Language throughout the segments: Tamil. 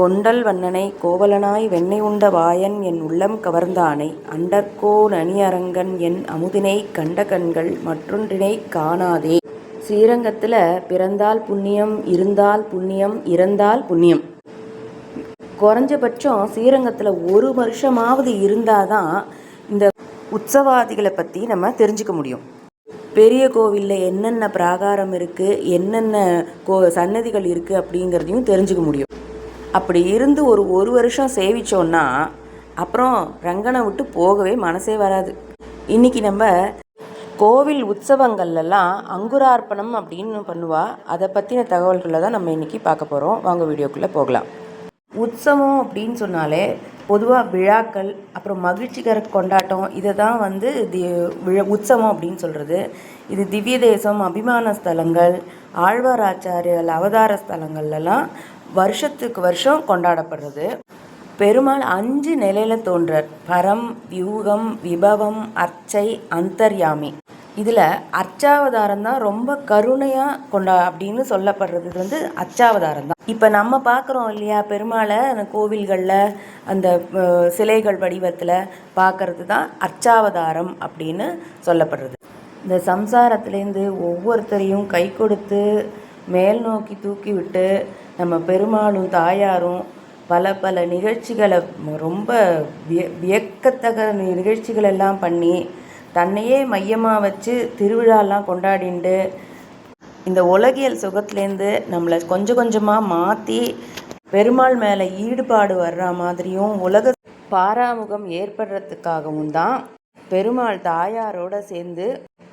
கொண்டல் வண்ணனை கோவலனாய் வெண்ணெய் உண்ட வாயன் என் உள்ளம் கவர்ந்தானை அண்டர்கோ நனியரங்கன் என் அமுதினை கண்ட கண்கள் மற்றொன்றினை காணாதே. ஸ்ரீரங்கத்தில் பிறந்தால் புண்ணியம் இருந்தால் புண்ணியம் இறந்தால் புண்ணியம். குறைஞ்சபட்சம் ஸ்ரீரங்கத்தில் ஒரு வருஷமாவது இருந்தால் தான் இந்த உற்சவாதிகளை பற்றி நம்ம தெரிஞ்சுக்க முடியும். பெரிய கோவில்ல என்னென்ன பிராகாரம் இருக்குது என்னென்ன கோ சன்னதிகள் இருக்குது அப்படிங்கிறதையும் தெரிஞ்சுக்க முடியும். அப்படி இருந்து ஒரு ஒரு வருஷம் சேவிச்சோன்னா அப்புறம் ரங்கனை விட்டு போகவே மனசே வராது. இன்னைக்கு நம்ம கோவில் உற்சவங்கள்லாம் அங்குரார்ப்பணம் அப்படின்னு பண்ணுவா. அதை பற்றின தகவல்களை தான் நம்ம இன்றைக்கி பார்க்க போகிறோம். வாங்க வீடியோக்குள்ளே போகலாம். உற்சவம் அப்படின்னு சொன்னாலே பொதுவாக விழாக்கள் அப்புறம் மகிழ்ச்சிகர கொண்டாட்டம் இதை தான் வந்து தி விழ உற்சவம் அப்படின்னு சொல்கிறது. இது திவ்ய தேசம் அபிமான ஸ்தலங்கள் ஆழ்வார் ஆச்சாரியர்கள் அவதார ஸ்தலங்கள்லாம் வருஷத்துக்கு வருஷம் கொண்டாடப்படுறது. பெருமாள் அஞ்சு நிலையில் தோன்றார். பரம் வியூகம் விபவம் அர்ச்சை அந்தர்யாமி. இதில் அர்ச்சாவதாரம் தான் ரொம்ப கருணையாக கொண்டா அப்படின்னு சொல்லப்படுறது வந்து அச்சாவதாரம் தான். இப்போ நம்ம பார்க்குறோம் இல்லையா பெருமாளை அந்த கோவில்களில் அந்த சிலைகள் வடிவத்தில் பார்க்கறது தான் அர்ச்சாவதாரம் அப்படின்னு சொல்லப்படுறது. இந்த சம்சாரத்துலேருந்து ஒவ்வொருத்தரையும் கை கொடுத்து மேல் நோக்கி தூக்கி விட்டு நம்ம பெருமாளும் தாயாரும் பல பல நிகழ்ச்சிகளை ரொம்ப விய வியக்கத்தக நிகழ்ச்சிகள் எல்லாம் பண்ணி தன்னையே மையமாக வச்சு திருவிழாலாம் கொண்டாடிண்டு இந்த உலகியல் சுகத்துலேருந்து நம்மளை கொஞ்சம் கொஞ்சமாக மாற்றி பெருமாள் மேலே ஈடுபாடு வர்ற மாதிரியும் உலக பாராமுகம் ஏற்படுறதுக்காகவும் தான் பெருமாள் தாயாரோட சேர்ந்து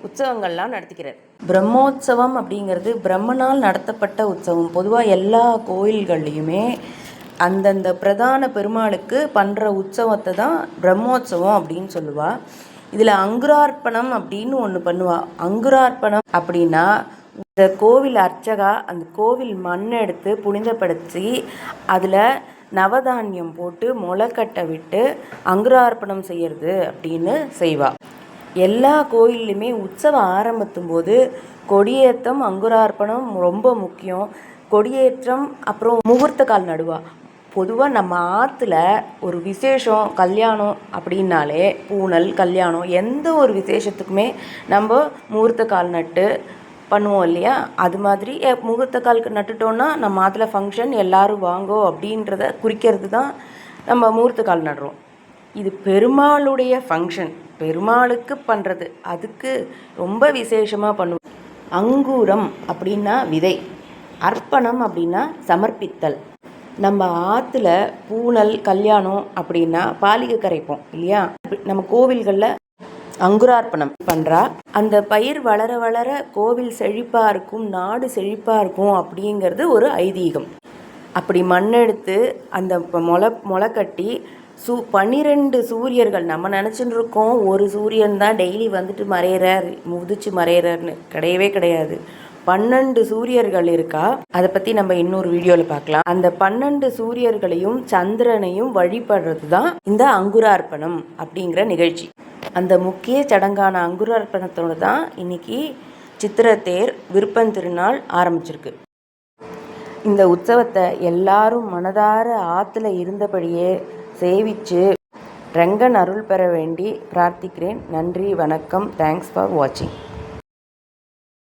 உற்சவங்கள்லாம் நடத்திக்கிறார். பிரம்மோற்சவம் அப்படிங்கிறது பிரம்மனால் நடத்தப்பட்ட உற்சவம். பொதுவாக எல்லா கோயில்கள்லையுமே அந்தந்த பிரதான பெருமாளுக்கு பண்ணுற உற்சவத்தை தான் பிரம்மோற்சவம் அப்படின்னு சொல்லுவா. இதில் அங்குரார்ப்பணம் அப்படின்னு ஒன்று பண்ணுவா. அங்குரார்ப்பணம் அப்படின்னா இந்த கோவில் அர்ச்சகா அந்த கோவில் மண்ணை எடுத்து புனிதப்படுத்தி அதில் நவதானியம் போட்டு முளைக்கட்டை விட்டு அங்குரார்ப்பணம் செய்கிறது அப்படின்னு செய்வா. எல்லா கோயில்லையுமே உற்சவம் ஆரம்பத்தும் போது கொடியேற்றம் அங்குரார்ப்பணம் ரொம்ப முக்கியம். கொடியேற்றம் அப்புறம் முகூர்த்த கால் நடுவா. பொதுவாக நம்ம ஆற்றுல ஒரு விசேஷம் கல்யாணம் அப்படின்னாலே பூணல் கல்யாணம் எந்த ஒரு விசேஷத்துக்குமே நம்ம முகூர்த்த கால் நட்டு பண்ணுவோம் இல்லையா அது மாதிரி முகூர்த்த காலுக்கு நட்டுட்டோன்னா நம்ம ஆற்றுல ஃபங்க்ஷன் எல்லோரும் வாங்கோ அப்படின்றத குறிக்கிறது தான் நம்ம முகூர்த்த கால் நடுறோம். இது பெருமாளுடைய ஃபங்க்ஷன் பெருமாளுக்கு பண்ணுறது அதுக்கு ரொம்ப விசேஷமாக பண்ணுவோம். அங்கூரம் அப்படின்னா விதை. அர்ப்பணம் அப்படின்னா சமர்ப்பித்தல். நம்ம ஆற்றுல பூணல் கல்யாணம் அப்படின்னா பாலிகை கரைப்போம் இல்லையா நம்ம கோவில்களில் அங்குரார்ப்பணம் பண்ணுறா. அந்த பயிர் வளர வளர கோவில் செழிப்பாக இருக்கும் நாடு செழிப்பாக இருக்கும் அப்படிங்கிறது ஒரு ஐதீகம். அப்படி மண்ணெடுத்து அந்த முளை முளை கட்டி சூ பன்னிரெண்டு சூரியர்கள் நம்ம நினச்சின்னு இருக்கோம் ஒரு சூரியன் தான் டெய்லி வந்துட்டு மறையிறார் முதிச்சு மறையிறார்னு கிடையவே கிடையாது. பன்னெண்டு சூரியர்கள் இருக்கா. அதை பற்றி நம்ம இன்னொரு வீடியோவில் பார்க்கலாம். அந்த பன்னெண்டு சூரியர்களையும் சந்திரனையும் வழிபடுறது தான் இந்த அங்குரார்ப்பணம் அப்படிங்கிற நிகழ்ச்சி. அந்த முக்கிய சடங்கான அங்குரார்ப்பணத்தோடு தான் இன்னைக்கு சித்திரத்தேர் விருப்பம் திருநாள் ஆரம்பிச்சிருக்கு. இந்த உற்சவத்தை எல்லாரும் மனதார ஆற்றுல இருந்தபடியே சேவிச்சு ரங்கன் அருள் பெற வேண்டி பிரார்த்திக்கிறேன். நன்றி வணக்கம் தேங்க்ஸ் ஃபார் வாட்சிங்.